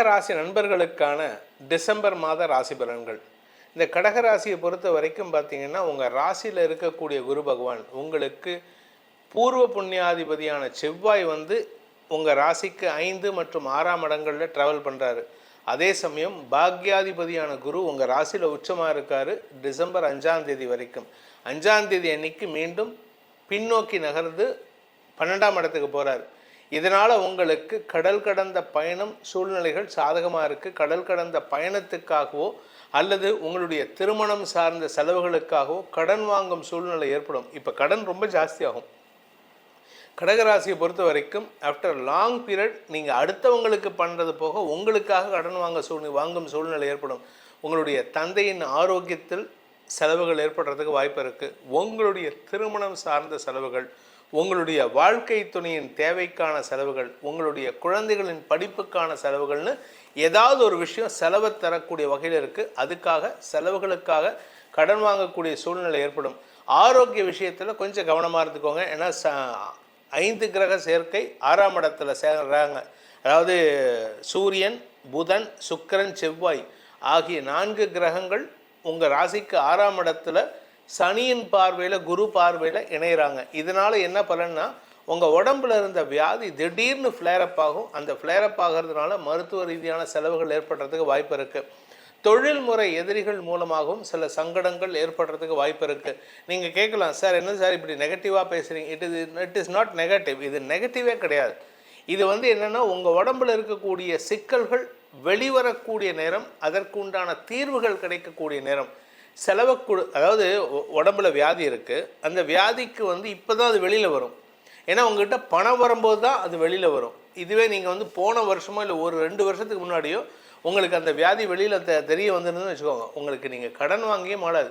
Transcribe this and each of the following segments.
கடகராசி நண்பர்களுக்கான டிசம்பர் மாத ராசி பலன்கள். இந்த கடகராசியை பொறுத்த வரைக்கும் பார்த்தீங்கன்னா உங்கள் ராசியில் இருக்கக்கூடிய குரு பகவான் உங்களுக்கு பூர்வ புண்ணியாதிபதியான செவ்வாய் வந்து உங்கள் ராசிக்கு ஐந்து மற்றும் ஆறாம் இடங்களில் ட்ராவல் பண்ணுறாரு அதே சமயம் பாக்யாதிபதியான குரு உங்கள் ராசியில் உச்சமாக இருக்கார் டிசம்பர் அஞ்சாம் தேதி வரைக்கும். அஞ்சாம் தேதி அன்னைக்கு மீண்டும் பின்னோக்கி நகர்ந்து பன்னெண்டாம் இடத்துக்கு போகிறார் இதனால் உங்களுக்கு கடல் கடந்த பயணம் சூழ்நிலைகள் சாதகமாக இருக்குது கடல் கடந்த பயணத்துக்காகவோ அல்லது உங்களுடைய திருமணம் சார்ந்த செலவுகளுக்காகவோ கடன் வாங்கும் சூழ்நிலை ஏற்படும். இப்போ கடன் ரொம்ப ஜாஸ்தியாகும். கடகராசியை பொறுத்த வரைக்கும் ஆஃப்டர் லாங் பீரியட் நீங்கள் அடுத்தவங்களுக்கு பண்ணுறது போக உங்களுக்காக கடன் வாங்க சூழ்நிலை வாங்கும் சூழ்நிலை ஏற்படும். உங்களுடைய தந்தையின் ஆரோக்கியத்தில் செலவுகள் ஏற்படுறதுக்கு வாய்ப்பு இருக்குது உங்களுடைய திருமணம் சார்ந்த செலவுகள் உங்களுடைய வாழ்க்கை துணையின் தேவைக்கான செலவுகள் உங்களுடைய குழந்தைகளின் படிப்புக்கான செலவுகள்னு ஏதாவது ஒரு விஷயம் செலவை தரக்கூடிய வகையில் இருக்குது அதுக்காக செலவுகளுக்காக கடன் வாங்கக்கூடிய சூழ்நிலை ஏற்படும். ஆரோக்கிய விஷயத்தில் கொஞ்சம் கவனமாக இருந்துக்கோங்க. ஏன்னா ச ஐந்து கிரக சேர்க்கை ஆறாம் இடத்துல சேர்றாங்க. அதாவது சூரியன் புதன் சுக்கிரன் செவ்வாய் ஆகிய நான்கு கிரகங்கள் உங்கள் ராசிக்கு ஆறாம் இடத்துல சனியின் பார்வையில் குரு பார்வையில் இணையிறாங்க. இதனால் என்ன பலன்னா உங்கள் உடம்புல இருந்த வியாதி திடீர்னு ஃப்ளேரப் ஆகும். அந்த ஃப்ளேரப் ஆகிறதுனால மருத்துவ ரீதியான செலவுகள் ஏற்படுறதுக்கு வாய்ப்பு இருக்குது தொழில்முறை எதிரிகள் மூலமாகவும் சில சங்கடங்கள் ஏற்படுறதுக்கு வாய்ப்பு இருக்குது நீங்கள் கேட்கலாம் சார் என்ன சார் இப்படி நெகட்டிவாக பேசுகிறீங்க it is it is not negative இது நெகட்டிவே கிடையாது. இது வந்து என்னென்னா உங்கள் உடம்புல இருக்கக்கூடிய சிக்கல்கள் வெளிவரக்கூடிய நேரம் அதற்குண்டான தீர்வுகள் கிடைக்கக்கூடிய நேரம். செலவை கொடு அதாவது உடம்புல வியாதி இருக்குது அந்த வியாதிக்கு வந்து இப்போ தான் அது வெளியில் வரும். ஏன்னா உங்ககிட்ட பணம் வரும்போது தான் அது வெளியில் வரும். இதுவே நீங்கள் வந்து போன வருஷமோ இல்லை ஒரு ரெண்டு வருஷத்துக்கு முன்னாடியோ உங்களுக்கு அந்த வியாதி வெளியில் தெ தெரிய வந்துருந்துன்னு வச்சுக்கோங்க. உங்களுக்கு நீங்கள் கடன் வாங்கியே மாடாது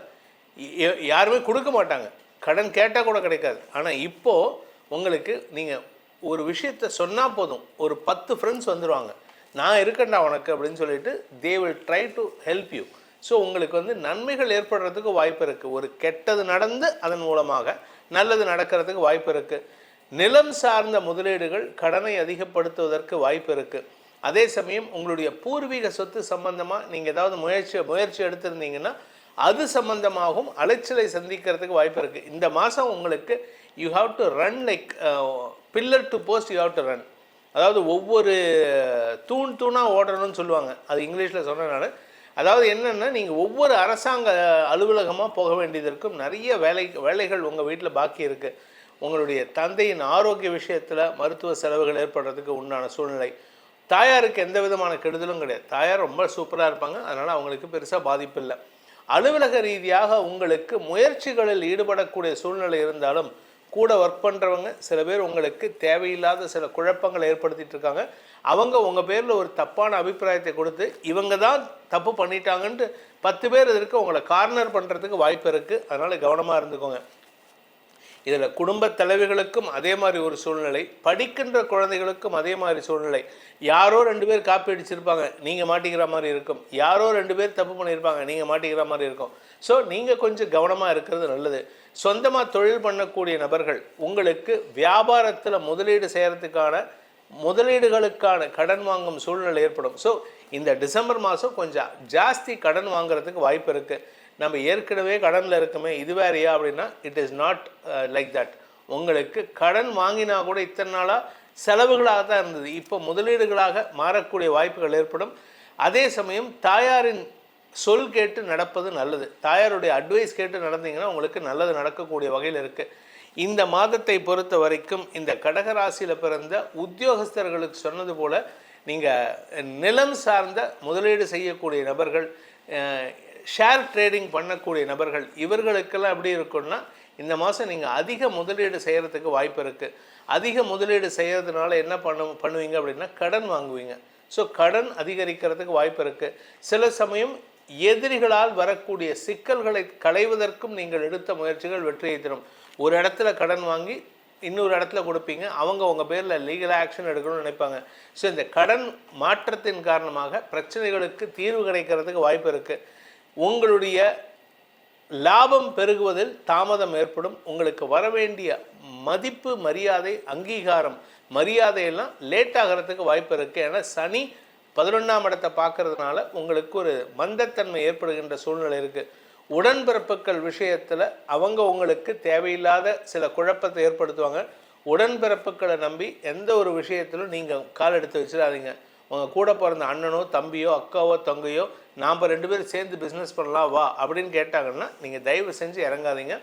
யாருமே கொடுக்க மாட்டாங்க. கடன் கேட்டால் கூட கிடைக்காது. ஆனால் இப்போது உங்களுக்கு நீங்கள் ஒரு விஷயத்த சொன்னால் போதும். ஒரு பத்து ஃப்ரெண்ட்ஸ் வந்துடுவாங்க நான் இருக்கேன்டா உனக்கு அப்படின்னு சொல்லிட்டு they will try to help you so உங்களுக்கு வந்து நன்மைகள் ஏற்படுறதுக்கு வாய்ப்பு இருக்குது ஒரு கெட்டது நடந்து அதன் மூலமாக நல்லது நடக்கிறதுக்கு வாய்ப்பு இருக்குது நிலம் சார்ந்த முதலீடுகள் கடனை அதிகப்படுத்துவதற்கு வாய்ப்பு இருக்குது அதே சமயம் உங்களுடைய பூர்வீக சொத்து சம்பந்தமாக நீங்கள் ஏதாவது முயற்சி முயற்சி எடுத்திருந்தீங்கன்னா அது சம்பந்தமாகவும் அலைச்சலை சந்திக்கிறதுக்கு வாய்ப்பு இருக்குது இந்த மாதம் உங்களுக்கு you have to run like pillar to post you have to run அதாவது ஒவ்வொரு தூண் தூணாக ஓடணும்னு சொல்லுவாங்க. அது இங்கிலீஷில் சொன்னனால அதாவது என்னென்னா நீங்கள் ஒவ்வொரு அரசாங்க அலுவலகமாக போக வேண்டியது இருக்கும் நிறைய வேலை வேலைகள் உங்கள் வீட்டில் பாக்கி இருக்குது உங்களுடைய தந்தையின் ஆரோக்கிய விஷயத்தில் மருத்துவ செலவுகள் ஏற்படுறதுக்கு உண்டான சூழ்நிலை. தாயாருக்கு எந்த விதமான கெடுதலும் கிடையாது. தாயார் ரொம்ப சூப்பராக இருப்பாங்க. அதனால் அவங்களுக்கு பெருசாக பாதிப்பு இல்லை. அலுவலக ரீதியாக உங்களுக்கு முயற்சிகளில் ஈடுபடக்கூடிய சூழ்நிலை இருந்தாலும் கூட ஒர்க் பண்ணுறவங்க சில பேர் உங்களுக்கு தேவையில்லாத சில குழப்பங்களை ஏற்படுத்திகிட்டு இருக்காங்க. அவங்க உங்கள் பேரில் ஒரு தப்பான அபிப்பிராயத்தை கொடுத்து இவங்க தான் தப்பு பண்ணிட்டாங்கன்ட்டு பத்து பேர் இதற்கு உங்களை கார்னர் பண்ணுறதுக்கு வாய்ப்பு இருக்குது அதனால் கவனமாக இருந்துக்கோங்க. இதில் குடும்ப தலைவிகளுக்கும் அதே மாதிரி ஒரு சூழ்நிலை படிக்கின்ற குழந்தைகளுக்கும் அதே மாதிரி சூழ்நிலை. யாரோ ரெண்டு பேர் காப்பி அடிச்சிருப்பாங்க நீங்கள் மாட்டிக்கிற மாதிரி இருக்கும். யாரோ ரெண்டு பேர் தப்பு பண்ணியிருப்பாங்க நீங்கள் மாட்டிக்கிற மாதிரி இருக்கும். ஸோ நீங்கள் கொஞ்சம் கவனமாக இருக்கிறது நல்லது. சொந்தமாக தொழில் பண்ணக்கூடிய நபர்கள் உங்களுக்கு வியாபாரத்தில் முதலீடு செய்கிறதுக்கான முதலீடுகளுக்கான கடன் வாங்கும் சூழ்நிலை ஏற்படும். ஸோ இந்த டிசம்பர் மாதம் கொஞ்சம் ஜாஸ்தி கடன் வாங்குறதுக்கு வாய்ப்பு இருக்குது நம்ம ஏற்கனவே கடனில் இருக்கோமே இது வேறையா அப்படின்னா it is not like that உங்களுக்கு கடன் வாங்கினா கூட இத்தனை நாளாக செலவுகளாக தான் இருந்தது. இப்போ முதலீடுகளாக மாறக்கூடிய வாய்ப்புகள் ஏற்படும். அதே சமயம் தாயாரின் சொல் கேட்டு நடப்பது நல்லது. தாயாருடைய அட்வைஸ் கேட்டு நடந்தீங்கன்னா உங்களுக்கு நல்லது நடக்கக்கூடிய வகையில் இருக்குது இந்த மாதத்தை பொறுத்த வரைக்கும் இந்த கடகராசியில் பிறந்த உத்தியோகஸ்தர்களுக்கு சொன்னது போல் நீங்கள் நிலம் சார்ந்த முதலீடு செய்யக்கூடிய நபர்கள் ஷேர் ட்ரேடிங் பண்ணக்கூடிய நபர்கள் இவர்களுக்கெல்லாம் எப்படி இருக்கும்னா இந்த மாதம் நீங்கள் அதிக முதலீடு செய்கிறதுக்கு வாய்ப்பு இருக்குது அதிக முதலீடு செய்கிறதுனால என்ன பண்ண பண்ணுவீங்க அப்படின்னா கடன் வாங்குவீங்க. ஸோ கடன் அதிகரிக்கிறதுக்கு வாய்ப்பு இருக்குது சில சமயம் எதிரிகளால் வரக்கூடிய சிக்கல்களை களைவதற்கும் நீங்கள் எடுத்த முயற்சிகள் வெற்றியை தரும். ஒரு இடத்துல கடன் வாங்கி இன்னொரு இடத்துல கொடுப்பீங்க. அவங்க உங்கள் பேரில் லீகல் ஆக்ஷன் எடுக்கணும்னு நினைப்பாங்க. ஸோ இந்த கடன் மாற்றத்தின் காரணமாக பிரச்சனைகளுக்கு தீர்வு கிடைக்கிறதுக்கு வாய்ப்பு இருக்குது உங்களுடைய லாபம் பெருகுவதில் தாமதம் ஏற்படும். உங்களுக்கு வர வேண்டிய மதிப்பு மரியாதை அங்கீகாரம் மரியாதையெல்லாம் லேட் ஆகிறதுக்கு வாய்ப்பு இருக்குது ஏன்னா சனி பதினொன்றாம் இடத்தை பார்க்கறதுனால உங்களுக்கு ஒரு மந்தத்தன்மை ஏற்படுகின்ற சூழ்நிலை இருக்குது உடன்பிறப்புகள் விஷயத்தில் அவங்க உங்களுக்கு தேவையில்லாத சில குழப்பத்தை ஏற்படுத்துவாங்க. உடன்பிறப்புகளை நம்பி எந்த ஒரு விஷயத்திலும் நீங்கள் கால் எடுத்து வச்சிடாதீங்க. உங்கள் கூட பிறந்த அண்ணனோ தம்பியோ அக்காவோ தங்கையோ நாம் ரெண்டு பேரும் சேர்ந்து பிஸ்னஸ் பண்ணலாம் வா அப்படின்னு கேட்டாங்கன்னா நீங்கள் தயவு செஞ்சு இறங்காதீங்க.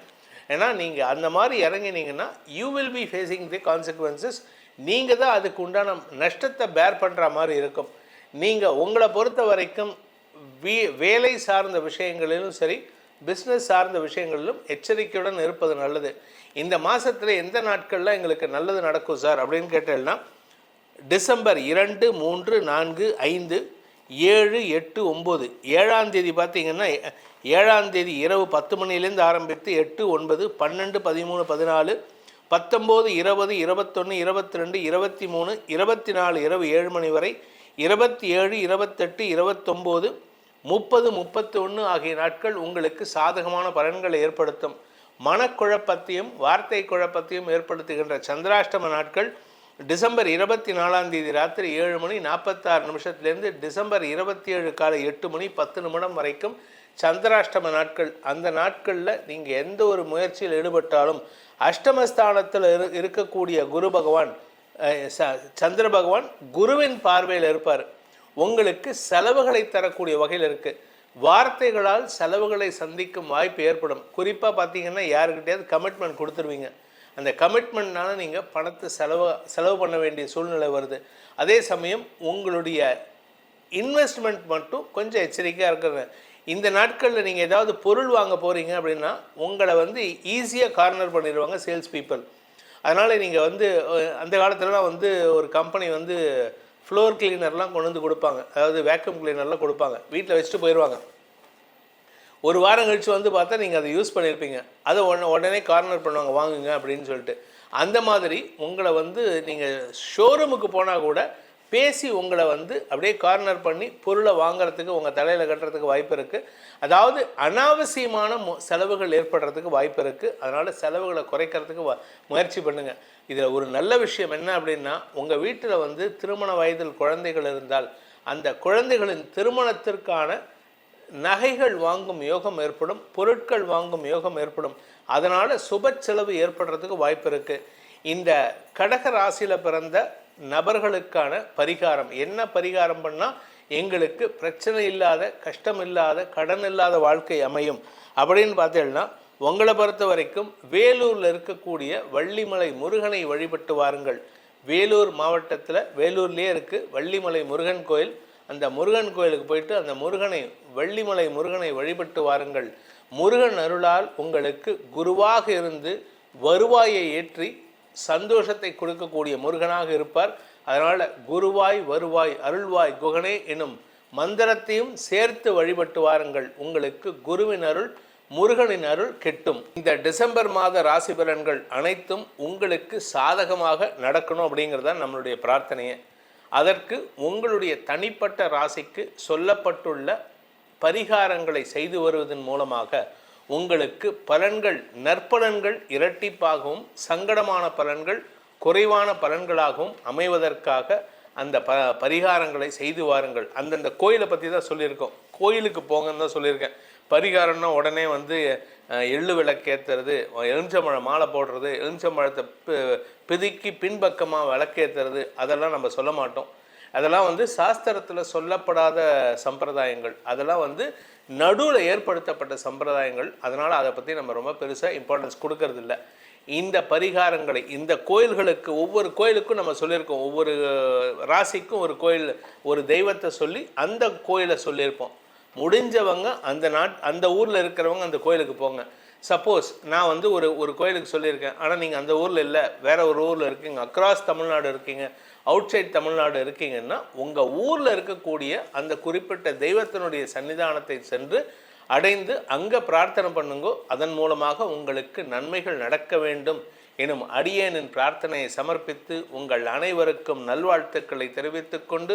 ஏன்னா நீங்கள் அந்த மாதிரி இறங்கினீங்கன்னா you will be facing the consequences நீங்கள் தான் அதுக்கு உண்டான நஷ்டத்தை பேர் பண்ணுற மாதிரி இருக்கும். நீங்கள் உங்களை பொறுத்த வரைக்கும் வீ வேலை சார்ந்த விஷயங்களிலும் சரி பிஸ்னஸ் சார்ந்த விஷயங்களிலும் எச்சரிக்கையுடன் இருப்பது நல்லது. இந்த மாதத்தில் எந்த நாட்களில் எங்களுக்கு நல்லது நடக்கும் சார் அப்படின்னு கேட்டேன்னா டிசம்பர் இரண்டு மூன்று நான்கு ஐந்து ஏழு எட்டு ஒம்பது. ஏழாம் தேதி பார்த்தீங்கன்னா ஏழாம் தேதி இரவு பத்து மணிலேருந்து ஆரம்பித்து எட்டு ஒன்பது பன்னெண்டு பதிமூணு பதினாலு பத்தொம்போது இருபது இருபத்தொன்று இருபத்தி ரெண்டு இருபத்தி மூணு இருபத்தி நாலு இரவு ஏழு மணி வரை இருபத்தி ஏழு இருபத்தெட்டு இருபத்தொம்போது முப்பது முப்பத்தி ஒன்று ஆகிய நாட்கள் உங்களுக்கு சாதகமான பலன்களை ஏற்படுத்தும். மனக்குழப்பத்தையும் வார்த்தை குழப்பத்தையும் ஏற்படுத்துகின்ற சந்திராஷ்டம நாட்கள் டிசம்பர் இருபத்தி நாலாம் தேதி ராத்திரி ஏழு மணி நாற்பத்தாறு நிமிஷத்துலேருந்து டிசம்பர் இருபத்தி ஏழு காலை எட்டு மணி பத்து நிமிடம் வரைக்கும் சந்திராஷ்டம நாட்கள். அந்த நாட்களில் நீங்கள் எந்த ஒரு முயற்சியில் ஈடுபட்டாலும் அஷ்டமஸ்தானத்தில் இரு இருக்கக்கூடிய குரு பகவான் ச- சந்திர பகவான் குருவின் பார்வையில் இருப்பார். உங்களுக்கு செலவுகளை தரக்கூடிய வகையில் இருக்குது வார்த்தைகளால் செலவுகளை சந்திக்கும் வாய்ப்பு ஏற்படும். குறிப்பாக பார்த்தீங்கன்னா யாருக்கிட்டையாவது கமிட்மெண்ட் கொடுத்துருவீங்க. அந்த கமிட்மெண்ட்னால நீங்கள் பணத்தை செலவு செலவு பண்ண வேண்டிய சூழ்நிலை வருது. அதே சமயம் உங்களுடைய இன்வெஸ்ட்மெண்ட் மட்டும் கொஞ்சம் எச்சரிக்கையாக இருக்கிறது. இந்த நாட்களில் நீங்கள் ஏதாவது பொருள் வாங்க போகிறீங்க அப்படின்னா உங்களை வந்து ஈஸியாக கார்னர் பண்ணிடுவாங்க சேல்ஸ் பீப்புள் அதனால் நீங்கள் வந்து அந்த காலத்துலலாம் வந்து ஒரு கம்பெனி வந்து ஃப்ளோர் கிளீனர்லாம் கொண்டு வந்து கொடுப்பாங்க. அதாவது வேக்யூம் கிளீனர்லாம் கொடுப்பாங்க. வீட்டில் வச்சுட்டு போயிடுவாங்க ஒரு வாரம் கழித்து வந்து பார்த்தா நீங்கள் அதை யூஸ் பண்ணியிருப்பீங்க. அதை உடனே உடனே கார்னர் பண்ணுவாங்க வாங்குங்க அப்படின்னு சொல்லிட்டு. அந்த மாதிரி உங்களை வந்து நீங்கள் ஷோரூமுக்கு போனால் கூட பேசி உங்களை வந்து அப்படியே கார்னர் பண்ணி பொருளை வாங்குறதுக்கு உங்கள் தலையில் கட்டுறதுக்கு வாய்ப்பு இருக்குது அதாவது அனாவசியமான மு- செலவுகள் ஏற்படுறதுக்கு வாய்ப்பு இருக்குது அதனால் செலவுகளை குறைக்கிறதுக்கு வ- முயற்சி பண்ணுங்கள் இதில் ஒரு நல்ல விஷயம் என்ன அப்படின்னா உங்கள் வீட்டில் வந்து திருமண வயதில் குழந்தைகள் இருந்தால் அந்த குழந்தைகளின் திருமணத்திற்கான நகைகள் வாங்கும் யோகம் ஏற்படும் பொருட்கள் வாங்கும் யோகம் ஏற்படும். அதனால் சுப செலவு ஏற்படுறதுக்கு வாய்ப்பு இருக்குது இந்த கடக ராசியில் பிறந்த நபர்களுக்கான பரிகாரம். என்ன பரிகாரம் பண்ணால் எங்களுக்கு பிரச்சனை இல்லாத கஷ்டம் இல்லாத கடன் இல்லாத வாழ்க்கை அமையும். அப்படின்னு பார்த்தீங்கன்னா உங்களை பொறுத்த வரைக்கும் வேலூரில் இருக்கக்கூடிய வள்ளிமலை முருகனை வழிபட்டு வாருங்கள். வேலூர் மாவட்டத்தில் வேலூர்லேயே இருக்குது வள்ளிமலை முருகன் கோயில். அந்த முருகன் கோயிலுக்கு போயிட்டு அந்த முருகனை வள்ளிமலை முருகனை வழிபட்டு வாருங்கள். முருகன் அருளால் உங்களுக்கு குருவாக இருந்து வருவாயை ஏற்றி சந்தோஷத்தை கொடுக்கக்கூடிய முருகனாக இருப்பார். அதனால் குருவாய் வருவாய் அருள்வாய் குகனே எனும் மந்திரத்தையும் சேர்த்து வழிபட்டு வாருங்கள். உங்களுக்கு குருவின் அருள் முருகனின் அருள் கிட்டும். இந்த டிசம்பர் மாத ராசி பலன்கள் அனைத்தும் உங்களுக்கு சாதகமாக நடக்கணும் அப்படிங்கிறது தான் நம்மளுடைய பிரார்த்தனையை. அதற்கு உங்களுடைய தனிப்பட்ட ராசிக்கு சொல்லப்பட்டுள்ள பரிகாரங்களை செய்து வருவதன் மூலமாக உங்களுக்கு பலன்கள் நற்பலன்கள் இரட்டிப்பாகவும் சங்கடமான பலன்கள் குறைவான பலன்களாகவும் அமைவதற்காக அந்த ப பரிகாரங்களை செய்து வாருங்கள். அந்தந்த கோயிலை பற்றி தான் சொல்லியிருக்கோம். கோயிலுக்கு போங்கன்னு தான் சொல்லியிருக்கேன். பரிகாரம்னா உடனே வந்து எள்ளு விளக்கேற்றுறது எலுமிச்சம்பழம் மாலை போடுறது எலுமிச்சம்பழத்தை பிதுக்கி பின்பக்கமாக விளக்கேற்றுறது அதெல்லாம் நம்ம சொல்ல மாட்டோம். அதெல்லாம் வந்து சாஸ்திரத்தில் சொல்லப்படாத சம்பிரதாயங்கள். அதெல்லாம் வந்து நடுவில் ஏற்படுத்தப்பட்ட சம்பிரதாயங்கள். அதனால் அதை பற்றி நம்ம ரொம்ப பெருசாக இம்பார்ட்டன்ஸ் கொடுக்கறதில்ல. இந்த பரிகாரங்களை இந்த கோயில்களுக்கு ஒவ்வொரு கோயிலுக்கும் நம்ம சொல்லியிருக்கோம். ஒவ்வொரு ராசிக்கும் ஒரு கோயில் ஒரு தெய்வத்தை சொல்லி அந்த கோயிலை சொல்லியிருப்போம். முடிஞ்சவங்க அந்த நாட் அந்த ஊரில் இருக்கிறவங்க அந்த கோயிலுக்கு போங்க. சப்போஸ் நான் வந்து ஒரு ஒரு கோயிலுக்கு சொல்லியிருக்கேன். ஆனால் நீங்கள் அந்த ஊரில் இல்லை. வேற ஒரு ஊரில் இருக்கீங்க. அக்ராஸ் தமிழ்நாடு இருக்கீங்க. அவுட் சைட் தமிழ்நாடு இருக்கீங்கன்னா உங்கள் ஊரில் இருக்கக்கூடிய அந்த குறிப்பிட்ட தெய்வத்தினுடைய சன்னிதானத்தை சென்று அடைந்து அங்கே பிரார்த்தனை பண்ணுங்கோ அதன் மூலமாக உங்களுக்கு நன்மைகள் நடக்க வேண்டும். எனும் அடியேனின் பிரார்த்தனையை சமர்ப்பித்து உங்கள் அனைவருக்கும் நல்வாழ்த்துக்களை தெரிவித்துக்கொண்டு